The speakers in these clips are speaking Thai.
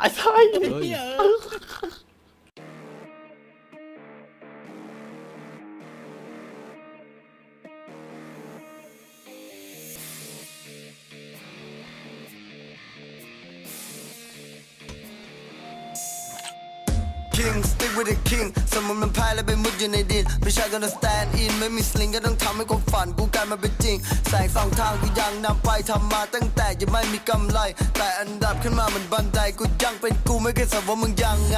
ตาย ตายเฮ้ยคิง stick with the king สมมติมันพายแล้วไปมุดอยู่ในดินไม่ใช่ก็ stand in ไม่มีสลิงก็ต้องทำให้ความฝันกูกลายมาเป็นจริง แสงสองทางกูยังนำไปทำมาตั้งแต่ยังไม่มีกำไร แต่อันดับขึ้นมาเหมือนบันไดกูยังเป็นกูไม่เคยสนว่ามึงยังไง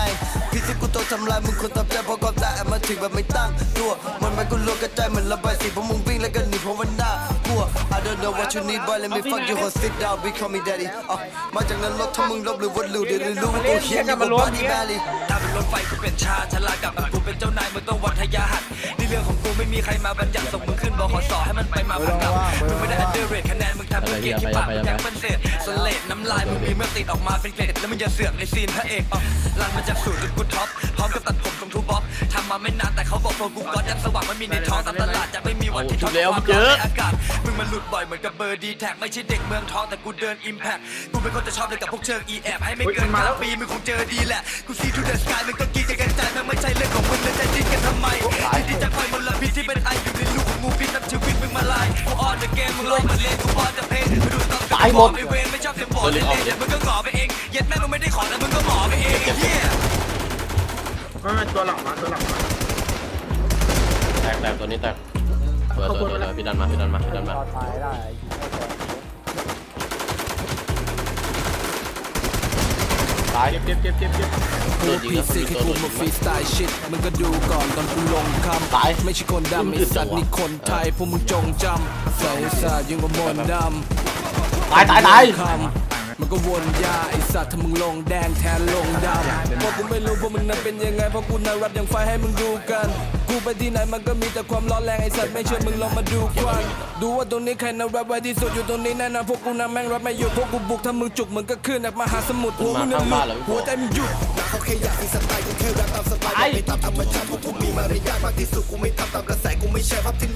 พี่ที่กูโตทำลายมึงควรทำใจเพราะความตายมาถึงแบบไม่ตั้งตัวมันไม่กูลวกกระจายเหมือนระบายสีเพราะมึงวิ่งแล้วก็หนีเพราะมันหน่าัว I don't know what you need boy let me fuck you or sit down be call me daddy อะมาจากนั้นรถถ้ามึงลบหรือว่าลูเดี๋ยวได้รู้ว่ากูเฮียอยู่บนบอดี้แมรี่ถ้าเป็นรถไฟกูเป็นชาฉลาดกับกูเป็นเจ้านายมึงต้องวัดทยาหัดนี่เรื่องของกูไม่มีใครมาบัญญัติส่งมึงขึ้นบขสให้มันไปมาพันกับมึงไม่ได้อันเดอร์เรทคะแนนมึงทำมึงเก่งที่ปากมึงยังเป็นเศษสเลดน้ำลายมึงมีเมื่อติดออกมาเป็นเกล็ดแล้วมึงอย่าเสือกในซีนพระเอกอะลังมาจากสูตรกูท็อปพร้อมกับตัดผมตรงทูบ็อกทำมาไม่นานแต่เขาบอกพอกูก็ยันสว่างมันมีในท้องตามตลาดจะไม่มีวันที่ท้องความร้อนในอากาศ มึงมันหลุดบ่อยเหมือนกับเบอร์ดีแท็กไม่ใช่เด็กเมืองทองแต่กูเดินอิมแพคกูเป็นคนจะชอบเลยกับพวกเชิงอีแอบให้ไม่เกินกลางปีมึงคงเจอดีแหละกูซีทูเดอะสกายมึงก็กีกันใจมันไม่ใช่เรื่องของมึงแล้วจะดิ้นกันทำไมที่ที่จะปล่อยมลพิษที่เป็นไออยู่ในลูกของงูพิษทำชีวิตมึงมาลายกูออนเดอะเกมมึงลงมาเล่นกูบอลจะเพลงกูดูต้องตายหมดไอเวนไม่ชอบเสียงบอกเล่นๆเดี๋ยวมึงก็หงอไปเองเย็ดแม่มึงไม่ได้ขอแล้วมึงก็หมอไปเองไอ้เหี้ยไม่ไม่ตัวหลังมาตัวหลังมาแตกแตกตัวนี้แตกเปิดเปิดเปิดพี่ดันมาพี่ดันมาพี่ดันมา ตายเก็บเก็บเก็บเก็บเก็บโดนยิงพีแล้วซีมีแค่ตัวกูโดนยิมางฟรีสไตล์ชิดมึงก็ดูก่อนตอนกูลงคำตายไม่ใช่คนดำไอ้สัตว์นี่คนไทยพวกมึงจงจำใส่ศาสตร์ยิ่งกว่ามนต์ดำตายตายตาย คำ มันก็วนยาไอสัตว์ถ้ามึงลงแดงแทนลงดำเพราะกูไม่รู้พวกมึงนั้นเป็นยังไงเพราะกูน่ารับอย่างไฟให้มึงดูกัน กูไปที่ไหนมันก็มีแต่ความร้อนแรงไอสัตว์ไม่เชื่อมึงลองมาดูควันดูว่าตรงนี้ใครน่ารับไว้ที่สุดอยู่ตรงนี้แน่นอนพวกกูน่าแม่งรับไม่หยุดพวกกูบุกถ้ามึงจุกมึงก็ขึ้นจากมหาสมุทรหัวมึงน่ะหลุดหัวใจมึงหยุดเขาแค่อยากมีสไตล์กูแค่แรปตามสบายไม่ตามธรรมชาติเพราะกูมีมารยาทมากที่สุดกูไม่ทำตามกระแสกูไม่แชร์ภาพที่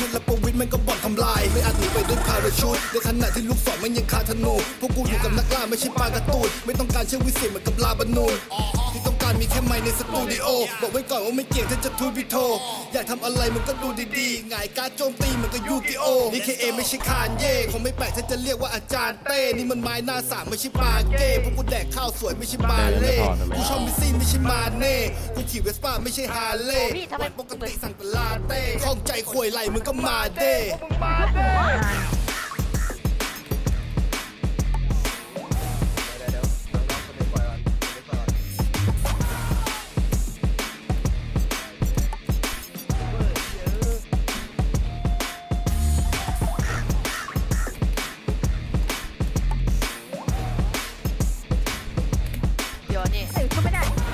ยุทธ์และประวิทย์มันก็บอกทำลาย ไม่อาจหนีไปด้วยพาราชูดในขณะที่ลูกศรมันยังคาธนูพวกกูอยู่กับนักล่าไม่ใช่ปลากระตูดไม่ต้องการเชื่อวิเศษเหมือนกับลาบานูนที่ต การมีแค่ไมค์ในสตูดิโอ บอกไว้ก่อนว่าไม่เกี่ยงถ้าจะทูตพิโท อยากทำอะไรมันก็ดูดีๆหงายการดโจมตีมันก็ยูกิโอ AKA ไม่ใช่คานเย่คงไม่แปลกถ้าจะเรียกว่าอาจารย์เต้ นี่มันไม้หน้าสามไม่ใช่ปาเก้พวกกูแดกข้าวสวยไม่ใช่บาเล่กูชอบมิสซี่ไม่ใช่มาเน่กูขี่เวสป้าไม่ใช่ฮาร์เลย์วันปกติสั่งแต่ลาเต้ข้องใจควยไหลมึงก็มาเด้มา ยวนี่ ถึงก็ไม่ได้